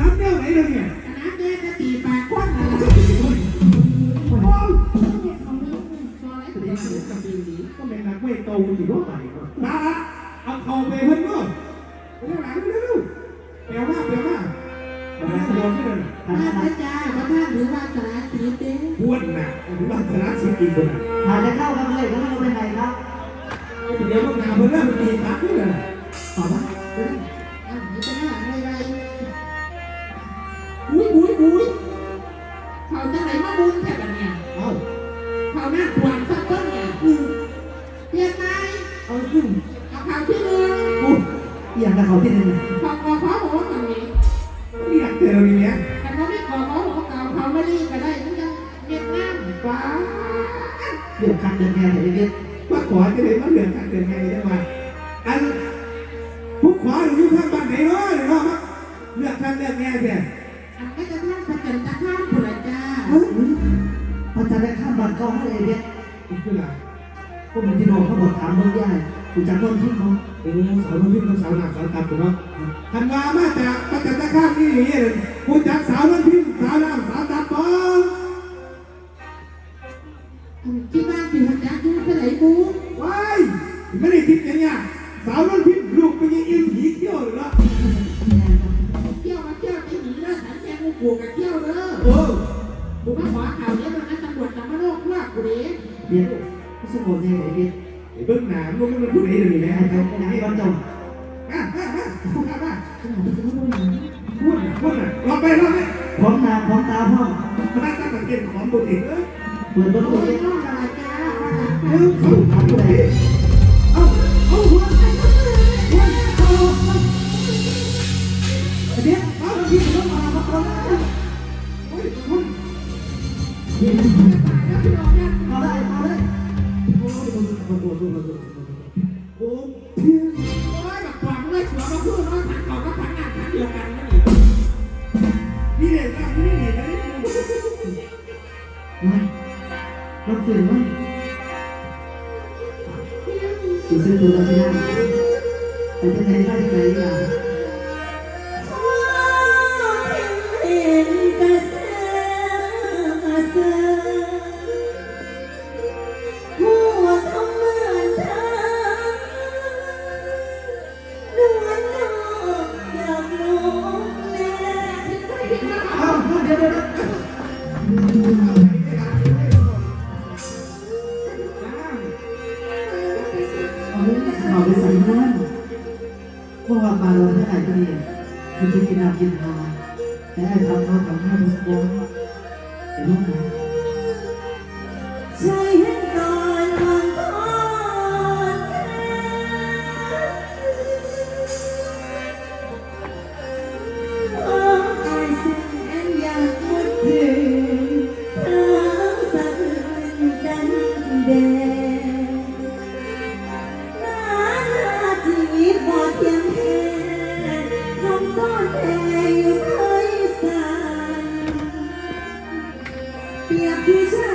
นาดแนวไหนเลยเนี่ยคณะแม่จะตีปากควันอะไรโอ้ยซอยเด็กกับดีดีก็เป็นนักเวทโตอยู่ด้วยไปนะเอาเข่าไปเพิ่นเนาะเร็วหลังเร็วเร็วมากเร็วมากมาโดนที่นั่นท่าพระเจ้าพระท่านหรือว่าสารสีเด้ปวดหนักหรือว่าชนะชีวิตคนน่ะหาจะเข้ากันเลยก็ไม่รู้ไปไหนครับเดี๋ยวลูกงานเพิ่นเริ่มมีพักนี่เลยตอบว่า เขาหน้าขวานสักต้นเนี่ยเปลี่ยนไหมเอาขึ้นเอาขาวที่หนึ่งปุ๊บเอียงกับเขาที่หนึ่งขอขอขอหัวกันนี้เรียกเจออย่างเงี้ยแต่เขาไม่ขอขอหัวเก่าเขาไม่รีก็ได้มันยังเก็บน้ำฟ้าเรื่องการเดินแง่แต่เด็กว่าขอจะได้มาเรื่องการเดินไงได้ไหมอันผู้ขออยู่ทางบ้านไหนเนาะเนาะเลือกท่านเลือกแง่แท้อันก็จะท่านประจันตะข้ามผู้ละจ้า เฮ้ยพอจะได้ข้ามบ้านเขาให้เด็กนี่คืออะไรก็เหมือนที่น้องเขาบอกถามเมื่อกี้กูจำต้นที่เขาโอ้สาวน้ำพิมพ์สาวหนักสาวตับเนาะทันว่ามาจากประจันตคามนี่อย่างเงี้ยผู้จักสาวน้ำพิมพ์สาวน้ำสาวตับปองที่บ้านสิหัวจักอยู่เท่าไหร่บูว้ายไม่ได้คิดอย่างเงี้ยสาวน้ำพิมพ์ลูกไปยิงอินผีเที่ยวเลยละเที่ยวมาเที่ยวไปหนีแล้วสันแกงูกูกับเที่ยวเด้อโอ้กูมาขอข่าวเนี้ย ตอนนั้นตำรวจจับมาโลกว่ากูเด้เด็กก็สมบูรณ์แง่เด็กไอ้เบิ้งหนามลูกมันผู้ใดเลยแม่นะเขาไปไหนบ้านจงมามามามามาขนจะไม่พูดนะพูดนะรอไปรอไปพร้อมนาพร้อมตาพร้อมมาตั้งสังเกตของบุตรเองเออเปิดประตูโอ้ยเด็กน้องอะไรจ้าว่าหลังเออเขาทำอะไรเอาเอาหัวหัวเอาเดี๋ยวเอาพี่ต้องมามาก่อนนะโอ้ยคุณแล้วพี่น้องเนี่ยมาได้มาได้โอ้ยโอ้ยโอ้ยโอ้ยโอ้ยโอ้ยเพี้ยนโอ้ยแบบปลอมเลยหัวมาพูดน้อยผักเขาก็ผักหนักผักเดียวกันนั่นเองนี่เด็กนะ นี่เด็กนะนี่มามันฝืนมั้ยกูซื้อตัวเราไม่ได้แต่จะไหนได้ไหนล่ะ ยท่านพราะว่ามาเราไม่ได้ก็ดีคือกินกินน้ำกินทาแต่ไอ้ทำข้าวทำข้าวทุกวันเดี๋ยวลูกนะ Minha aqui